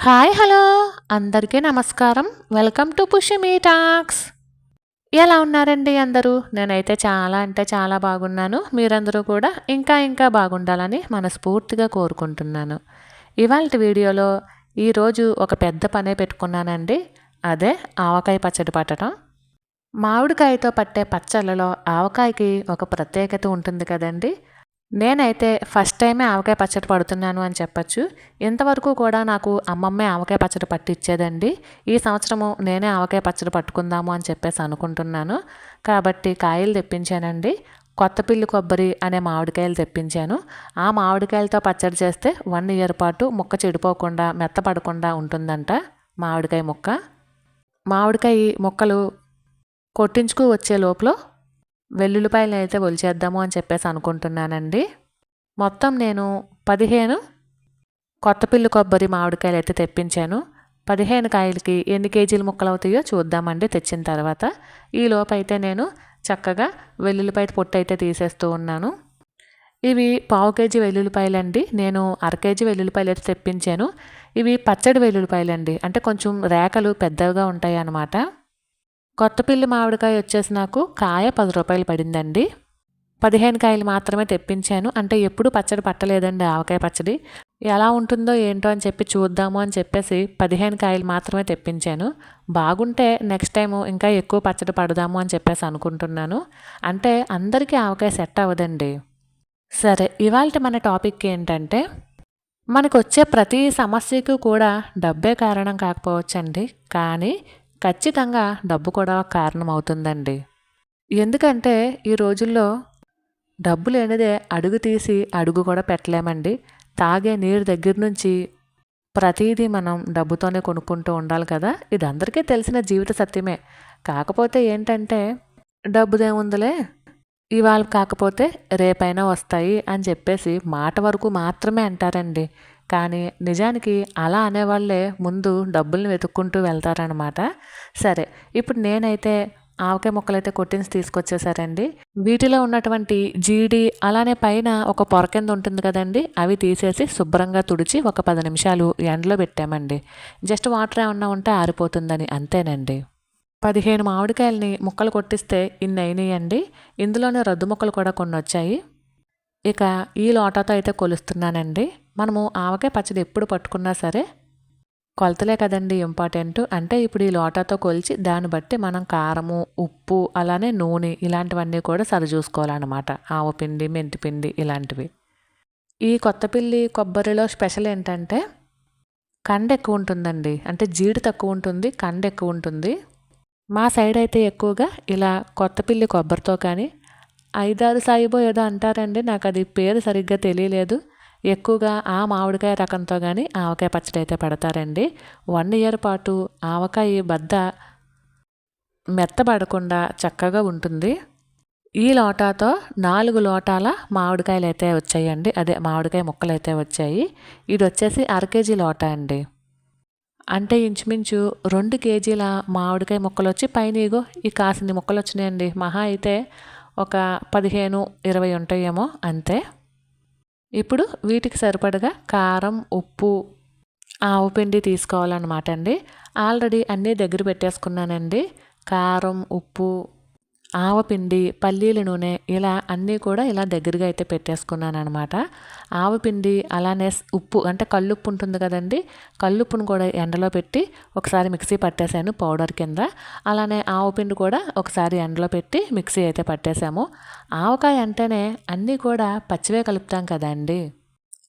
Hi hello. అందరికీ నమస్కారం. Welcome to push me talks. ఎలా ఉన్నారండి అందరూ? నేనైతే చాలా అంటే చాలా బాగున్నాను. మీరందరూ కూడా ఇంకా ఇంకా బాగుండాలని మనస్ఫూర్తిగా కోరుకుంటున్నాను. ఇవాళ వీడియోలో ఈరోజు ఒక పెద్ద పనే పెట్టుకున్నానండి. అదే ఆవకాయ పచ్చడి పట్టడం. మామిడికాయతో పట్టే పచ్చళ్ళలో ఆవకాయకి ఒక ప్రత్యేకత ఉంటుంది కదండి. నేనైతే ఫస్ట్ టైమే ఆవకాయ పచ్చడి పడుతున్నాను అని చెప్పచ్చు. ఇంతవరకు కూడా నాకు అమ్మమ్మే ఆవకాయ పచ్చడి పట్టిచ్చేదండి. ఈ సంవత్సరము నేనే ఆవకాయ పచ్చడి పట్టుకుందాము అని చెప్పేసి అనుకుంటున్నాను. కాబట్టి కాయలు తెప్పించానండి. కొత్త పిల్లి కొబ్బరి అనే మామిడికాయలు తెప్పించాను. ఆ మామిడికాయలతో పచ్చడి చేస్తే వన్ ఇయర్ పాటు ముక్క చెడిపోకుండా మెత్తపడకుండా ఉంటుందంట మామిడికాయ ముక్క. మామిడికాయ ముక్కలు కొట్టించుకు వచ్చే లోపల వెల్లుల్లిపాయలు అయితే ఒలిచేద్దాము అని చెప్పేసి అనుకుంటున్నానండి. మొత్తం నేను పదిహేను కొత్త పిల్లి కొబ్బరి మామిడికాయలు అయితే తెప్పించాను. పదిహేను కాయలకి ఎన్ని కేజీలు ముక్కలు అవుతాయో చూద్దామండి తెచ్చిన తర్వాత. ఈ లోపైతే నేను చక్కగా వెల్లుల్లిపాయ పొట్టు అయితే తీసేస్తూ ఉన్నాను. ఇవి పావు కేజీ వెల్లుల్లిపాయలండి. నేను అర కేజీ వెల్లుల్లిపాయలు అయితే తెప్పించాను. ఇవి పచ్చడి వెల్లుల్లిపాయలండి. అంటే కొంచెం రేఖలు పెద్దవిగా ఉంటాయి అన్నమాట కొత్త పిల్లి మామిడికాయ వచ్చేసి నాకు కాయ పది రూపాయలు పడిందండి. పదిహేను కాయలు మాత్రమే తెప్పించాను. అంటే ఎప్పుడు పచ్చడి పట్టలేదండి ఆవకాయ పచ్చడి. ఎలా ఉంటుందో ఏంటో అని చెప్పి చూద్దాము అని చెప్పేసి పదిహేను కాయలు మాత్రమే తెప్పించాను. బాగుంటే నెక్స్ట్ టైం ఇంకా ఎక్కువ పచ్చడి పడదాము అని చెప్పేసి అనుకుంటున్నాను. అంటే అందరికీ ఆవకాయ సెట్ అవ్వదండి. సరే ఇవాళ మన టాపిక్ ఏంటంటే మనకు వచ్చే ప్రతి సమస్యకు కూడా డబ్బే కారణం కాకపోవచ్చండి. కానీ ఖచ్చితంగా డబ్బు కూడా కారణం అవుతుందండి ఎందుకంటే ఈ రోజుల్లో డబ్బు లేనిదే అడుగు తీసి అడుగు కూడా పెట్టలేమండి. తాగే నీరు దగ్గర నుంచి ప్రతిదీ మనం డబ్బుతోనే కొనుక్కుంటూ ఉండాలి కదా. ఇది అందరికీ తెలిసిన జీవిత సత్యమే. కాకపోతే ఏంటంటే డబ్బుదేముందిలే ఇవాళ కాకపోతే రేపైనా వస్తాయి అని చెప్పేసి మాట వరకు మాత్రమే అంటారండి. కానీ నిజానికి అలా అనేవాళ్ళే ముందు డబ్బుల్ని వెతుక్కుంటూ వెళ్తారనమాట సరే ఇప్పుడు నేనైతే ఆవకాయ ముక్కలైతే కొట్టించి తీసుకొచ్చేసారండి. వీటిలో ఉన్నటువంటి జీడి అలానే పైన ఒక పొర కింద ఉంటుంది కదండి అవి తీసేసి శుభ్రంగా తుడిచి ఒక పది నిమిషాలు ఎండలో పెట్టామండి. జస్ట్ వాటర్ ఏమన్నా ఉంటే ఆరిపోతుందని అంతేనండి. పదిహేను మామిడికాయలని ముక్కలు కొట్టిస్తే ఇన్ని అయినాయండి. ఇందులోనే రద్దు ముక్కలు కూడా కొన్ని వచ్చాయి ఇక ఈ లోటాతో అయితే కొలుస్తున్నానండి. మనము ఆవకాయ పచ్చడి ఎప్పుడు పట్టుకున్నా సరే కొలతలే కదండి ఇంపార్టెంట్. అంటే ఇప్పుడు ఈ లోటాతో కొలిచి దాన్ని బట్టి మనం కారము ఉప్పు అలానే నూనె ఇలాంటివన్నీ కూడా సరిచూసుకోవాలన్నమాట ఆవపిండి మెంతిపిండి ఇలాంటివి. ఈ కొత్తపిల్లి కొబ్బరిలో స్పెషల్ ఏంటంటే కండ ఎక్కువ ఉంటుందండి. అంటే జీడి తక్కువ ఉంటుంది కండ ఎక్కువ ఉంటుంది. మా సైడ్ అయితే ఎక్కువగా ఇలా కొత్తపిల్లి కొబ్బరితో కానీ ఐదారు సాయిబో ఏదో అంటారండి. నాకు అది పేరు సరిగ్గా తెలియలేదు. ఎక్కువగా ఆ మామిడికాయ రకంతో కానీ ఆవకాయ పచ్చడి అయితే పెడతారండి. వన్ ఇయర్ పాటు ఆవకాయ బద్ద మెత్తబడకుండా చక్కగా ఉంటుంది. ఈ లోటాతో నాలుగు లోటాల మామిడికాయలు అయితే వచ్చాయండి. అదే మామిడికాయ ముక్కలు అయితే వచ్చాయి. ఇది వచ్చేసి అర కేజీ లోటా అండి. అంటే ఇంచుమించు రెండు కేజీల మామిడికాయ ముక్కలు వచ్చి పైన ఇగో ఈ కాసిన్ని ముక్కలు వచ్చినాయండి. మహా అయితే ఒక పదిహేను ఇరవై ఉంటాయేమో అంతే. ఇప్పుడు వీటికి సరిపడగా కారం ఉప్పు ఆవు పిండి తీసుకోవాలన్నమాట అండి ఆల్రెడీ అన్నీ దగ్గర పెట్టేసుకున్నానండి. కారం ఉప్పు ఆవపిండి పల్లీల నూనె ఇలా అన్నీ కూడా ఇలా దగ్గరగా అయితే పెట్టేసుకున్నాను అనమాట ఆవపిండి అలానే ఉప్పు అంటే కల్లుప్పు ఉంటుంది కదండి కల్లుప్పును కూడా ఎండలో పెట్టి ఒకసారి మిక్సీ పట్టేశాను పౌడర్ కింద. అలానే ఆవపిండి కూడా ఒకసారి ఎండలో పెట్టి మిక్సీ అయితే పట్టేశాము. ఆవకాయ అంటేనే అన్నీ కూడా పచ్చివే కలుపుతాం కదండి.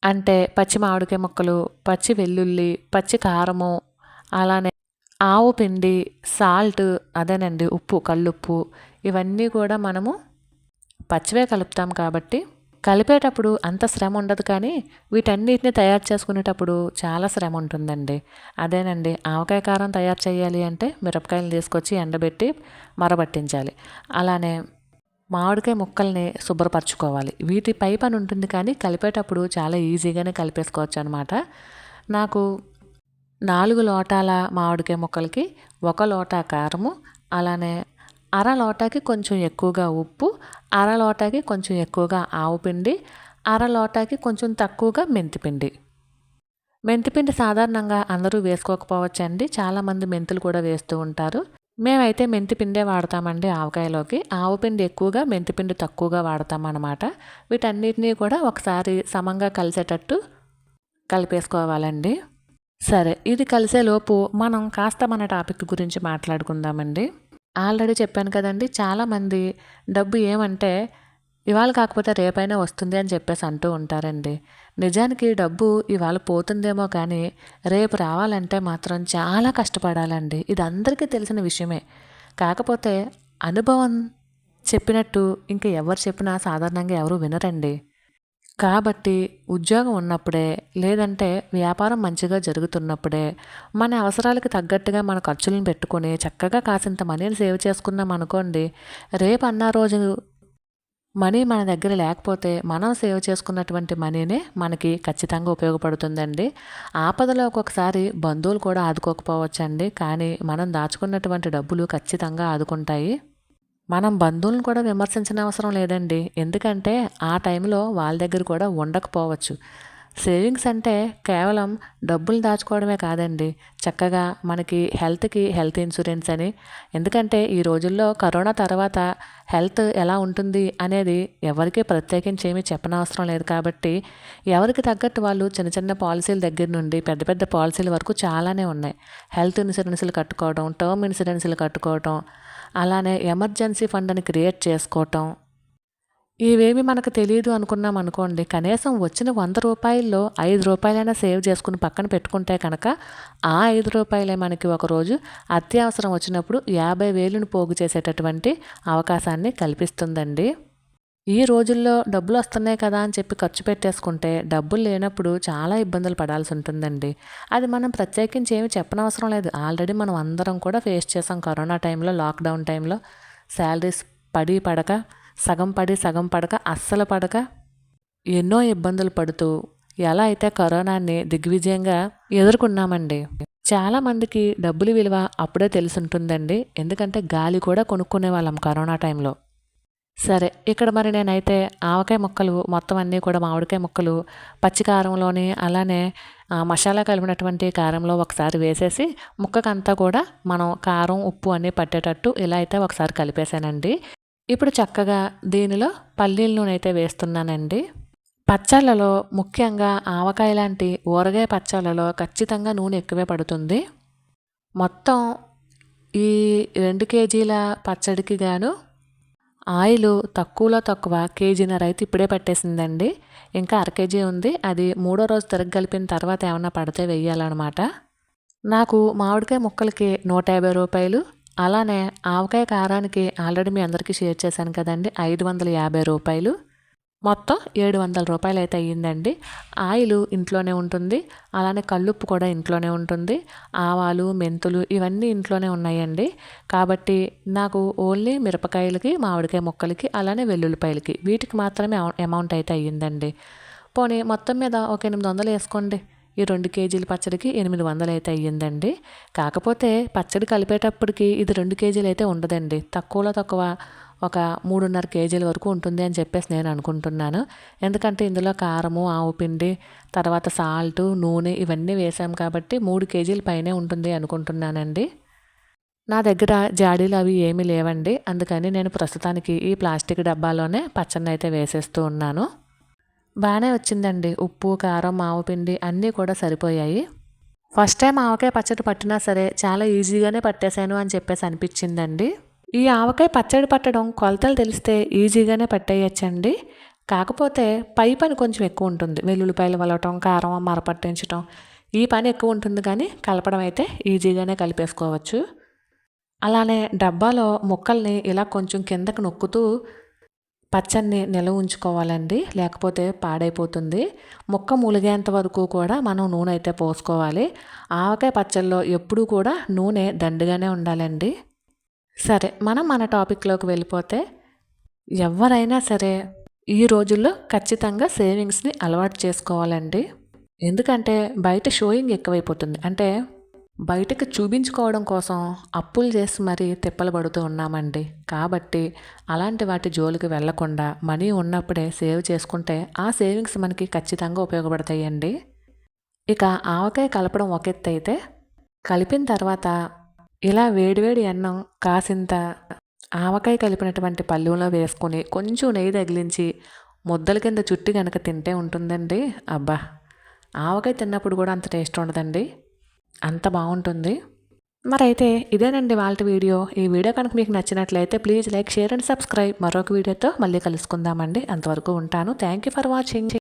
అంటే పచ్చి మామిడికాయ ముక్కలు పచ్చి వెల్లుల్లి పచ్చి కారము అలానే ఆవు పిండి సాల్ట్ అదేనండి ఉప్పు కల్లుప్పు ఇవన్నీ కూడా మనము పచ్చివే కలుపుతాం కాబట్టి కలిపేటప్పుడు అంత శ్రమ ఉండదు కానీ వీటన్నిటిని తయారు చేసుకునేటప్పుడు చాలా శ్రమ ఉంటుందండి. అదేనండి ఆవకాయ కారం తయారు చేయాలి అంటే మిరపకాయలు తీసుకొచ్చి ఎండబెట్టి మరబట్టించాలి. అలానే మామిడికాయ ముక్కల్ని శుభ్రపరచుకోవాలి. వీటి పై పని ఉంటుంది కానీ కలిపేటప్పుడు చాలా ఈజీగానే కలిపేసుకోవచ్చు అనమాట నాకు నాలుగు లోటాల మామిడికాయ ముక్కలకి ఒక లోటా కారము అలానే అర లోటాకి కొంచెం ఎక్కువగా ఉప్పు అర లోటాకి కొంచెం ఎక్కువగా ఆవు పిండి అర లోటాకి కొంచెం తక్కువగా మెంతిపిండి మెంతిపిండి సాధారణంగా అందరూ వేసుకోకపోవచ్చండి. చాలామంది మెంతులు కూడా వేస్తూ ఉంటారు. మేమైతే మెంతిపిండే వాడతామండి ఆవకాయలోకి. ఆవు పిండి ఎక్కువగా మెంతిపిండి తక్కువగా వాడతామన్నమాట. వీటన్నిటినీ కూడా ఒకసారి సమంగా కలిసేటట్టు కలిపేసుకోవాలండి. సరే ఇది కలిసేలోపు మనం కాస్త మన టాపిక్ గురించి మాట్లాడుకుందామండి. ఆల్రెడీ చెప్పాను కదండి చాలామంది డబ్బు ఏమంటే ఇవాళ కాకపోతే రేపైనా వస్తుంది అని చెప్పేసి అంటూ ఉంటారండి. నిజానికి డబ్బు ఇవాళ పోతుందేమో కానీ రేపు రావాలంటే మాత్రం చాలా కష్టపడాలండి. ఇది అందరికీ తెలిసిన విషయమే. కాకపోతే అనుభవం చెప్పినట్టు ఇంకా ఎవరు చెప్పినా సాధారణంగా ఎవరు వినరండి. కాబట్టి ఉద్యోగం ఉన్నప్పుడే లేదంటే వ్యాపారం మంచిగా జరుగుతున్నప్పుడే మన అవసరాలకు తగ్గట్టుగా మన ఖర్చులను పెట్టుకొని చక్కగా కాసింత మనీని సేవ్ చేసుకున్నాం అనుకోండి రేపు అన్న రోజు మనీ మన దగ్గర లేకపోతే మనం సేవ్ చేసుకున్నటువంటి మనీనే మనకి ఖచ్చితంగా ఉపయోగపడుతుందండి. ఆపదలో ఒక్కొక్కసారి బంధువులు కూడా ఆదుకోకపోవచ్చండి. కానీ మనం దాచుకున్నటువంటి డబ్బులు ఖచ్చితంగా ఆదుకుంటాయి. మనం బంధువులను కూడా విమర్శించిన అవసరం లేదండి. ఎందుకంటే ఆ టైంలో వాళ్ళ దగ్గర కూడా ఉండకపోవచ్చు. సేవింగ్స్ అంటే కేవలం డబ్బులు దాచుకోవడమే కాదండి. చక్కగా మనకి హెల్త్కి హెల్త్ ఇన్సూరెన్స్ అని. ఎందుకంటే ఈ రోజుల్లో కరోనా తర్వాత హెల్త్ ఎలా ఉంటుంది అనేది ఎవరికి ప్రత్యేకించి ఏమీ చెప్పనవసరం లేదు కాబట్టి ఎవరికి తగ్గట్టు వాళ్ళు చిన్న చిన్న పాలసీల దగ్గర నుండి పెద్ద పెద్ద పాలసీల వరకు చాలానే ఉన్నాయి. హెల్త్ ఇన్సూరెన్స్లు కట్టుకోవడం టర్మ్ ఇన్సూరెన్స్లు కట్టుకోవడం అలానే ఎమర్జెన్సీ ఫండ్ అని క్రియేట్ చేసుకోవటం ఇవేమి మనకు తెలియదు అనుకున్నాం అనుకోండి. కనీసం వచ్చిన వంద రూపాయల్లో ఐదు రూపాయలైనా సేవ్ చేసుకుని పక్కన పెట్టుకుంటే కనుక ఆ ఐదు రూపాయలే మనకి ఒకరోజు అత్యవసరం వచ్చినప్పుడు యాభై వేలును పోగు చేసేటటువంటి అవకాశాన్ని కల్పిస్తుందండి. ఈ రోజుల్లో డబ్బులు వస్తున్నాయి కదా అని చెప్పి ఖర్చు పెట్టేసుకుంటే డబ్బులు లేనప్పుడు చాలా ఇబ్బందులు పడాల్సి ఉంటుందండి. అది మనం ప్రత్యేకించి ఏమి చెప్పనవసరం లేదు. ఆల్రెడీ మనం అందరం కూడా ఫేస్ చేసాం కరోనా టైంలో లాక్డౌన్ టైంలో. శాలరీస్ పడి పడక సగం పడి సగం పడక అస్సలు పడక. ఎన్నో ఇబ్బందులు పడుతూ ఎలా అయితే కరోనాని దిగ్విజయంగా ఎదుర్కొన్నామండి. చాలామందికి డబ్బులు విలువ అప్పుడే తెలుసుంటుందండి. ఎందుకంటే గాలి కూడా కొనుక్కునే వాళ్ళం కరోనా టైంలో. సరే ఇక్కడ మరి నేనైతే ఆవకాయ ముక్కలు మొత్తం అన్నీ కూడా మామిడికాయ ముక్కలు పచ్చికారంలోని అలానే మసాలా కలిపినటువంటి కారంలో ఒకసారి వేసేసి ముక్కకంతా కూడా మనం కారం ఉప్పు అన్నీ పట్టేటట్టు ఇలా అయితే ఒకసారి కలిపేశానండి. ఇప్పుడు చక్కగా దీనిలో పల్లీల నూనె అయితే వేస్తున్నానండి. పచ్చళ్ళలో ముఖ్యంగా ఆవకాయ లాంటి ఊరగాయ పచ్చళ్ళలో ఖచ్చితంగా నూనె ఎక్కువే పడుతుంది. మొత్తం ఈ రెండు కేజీల పచ్చడికి గాను ఆయిల్ తక్కువలో తక్కువ కేజీన్నర అయితే ఇప్పుడే పట్టేసిందండి. ఇంకా అర కేజీ ఉంది. అది మూడో రోజు తిరగలిపిన తర్వాత ఏమన్నా పడితే వెయ్యాలన్నమాట. నాకు మామిడికాయ ముక్కలకి నూట యాభై రూపాయలు అలానే ఆవకాయ కారానికి ఆల్రెడీ మీ అందరికీ షేర్ చేశాను కదండి ఐదు వందల యాభై రూపాయలు. మొత్తం ఏడు వందల రూపాయలు అయితే అయ్యిందండి. ఆయిల్ ఇంట్లోనే ఉంటుంది అలానే కల్లుప్పు కూడా ఇంట్లోనే ఉంటుంది ఆవాలు మెంతులు ఇవన్నీ ఇంట్లోనే ఉన్నాయండి. కాబట్టి నాకు ఓన్లీ మిరపకాయలకి మామిడికాయ ముక్కలకి అలానే వెల్లుల్లిపాయలకి వీటికి మాత్రమే అమౌంట్ అయితే అయ్యిందండి. పోనీ మొత్తం మీద ఒక ఎనిమిది వందలు వేసుకోండి. ఈ రెండు కేజీల పచ్చడికి ఎనిమిది వందలు అయితే అయ్యిందండి. కాకపోతే పచ్చడి కలిపేటప్పటికి ఇది రెండు కేజీలు అయితే ఉండదండి. తక్కువలో తక్కువ ఒక మూడున్నర కేజీల వరకు ఉంటుంది అని చెప్పేసి నేను అనుకుంటున్నాను. ఎందుకంటే ఇందులో కారము ఆవు పిండి తర్వాత సాల్ట్ నూనె ఇవన్నీ వేసాం కాబట్టి మూడు కేజీల పైనే ఉంటుంది అనుకుంటున్నానండి. నా దగ్గర జాడీలు అవి ఏమీ లేవండి. అందుకని నేను ప్రస్తుతానికి ఈ ప్లాస్టిక్ డబ్బాలోనే పచ్చడిని అయితే వేసేస్తూ ఉన్నాను. బాగానే వచ్చిందండి. ఉప్పు కారం మావు పిండి అన్నీ కూడా సరిపోయాయి. ఫస్ట్ టైం ఆవకాయ పచ్చడి పట్టినా సరే చాలా ఈజీగానే పట్టేశాను అని చెప్పేసి అనిపించిందండి. ఈ ఆవకాయ పచ్చడి పట్టడం కొలతలు తెలిస్తే ఈజీగానే పట్టేయచ్చండి. కాకపోతే పై పని కొంచెం ఎక్కువ ఉంటుంది. వెల్లుల్లిపాయలు వలవటం కారం మరపట్టించటం ఈ పని ఎక్కువ ఉంటుంది కానీ కలపడం అయితే ఈజీగానే కలిపేసుకోవచ్చు. అలానే డబ్బాలో ముక్కల్ని ఇలా కొంచెం కిందకు నొక్కుతూ పచ్చడిని నిల్వ ఉంచుకోవాలండి లేకపోతే పాడైపోతుంది. ముక్క ములిగేంత వరకు కూడా మనం నూనె అయితే పోసుకోవాలి. ఆవకాయ పచ్చళ్ళలో ఎప్పుడూ కూడా నూనె దండుగానే ఉండాలండి. సరే మనం మన టాపిక్లోకి వెళ్ళిపోతే ఎవరైనా సరే ఈ రోజుల్లో ఖచ్చితంగా సేవింగ్స్ని అలవాటు చేసుకోవాలండి. ఎందుకంటే బయట షోయింగ్ ఎక్కువైపోతుంది. అంటే బయటకు చూపించుకోవడం కోసం అప్పులు చేసి మరీ తిప్పలు పడుతూ ఉన్నామండి. కాబట్టి అలాంటి వాటి జోలికి వెళ్ళకుండా మనీ ఉన్నప్పుడే సేవ్ చేసుకుంటే ఆ సేవింగ్స్ మనకి ఖచ్చితంగా ఉపయోగపడతాయండి. ఇక ఆవకాయ కలపడం ఒక ఎత్తు అయితే కలిపిన తర్వాత ఇలా వేడివేడి అన్నం కాసింత ఆవకాయ కలిపినటువంటి పళ్ళెంలో వేసుకొని కొంచెం నెయ్యి తగిలించి ముద్దల కింద చుట్టి కనుక తింటే ఉంటుందండి. అబ్బా! ఆవకాయ తిన్నప్పుడు కూడా అంత టేస్ట్ ఉండదండి. అంత బాగుంటుంది. మరైతే ఇదేనండి వాళ్ళ వీడియో. ఈ వీడియో కనుక మీకు నచ్చినట్లయితే please like share and subscribe. మరొక వీడియోతో మళ్ళీ కలుసుకుందామండి. అంతవరకు ఉంటాను. Thank you for watching.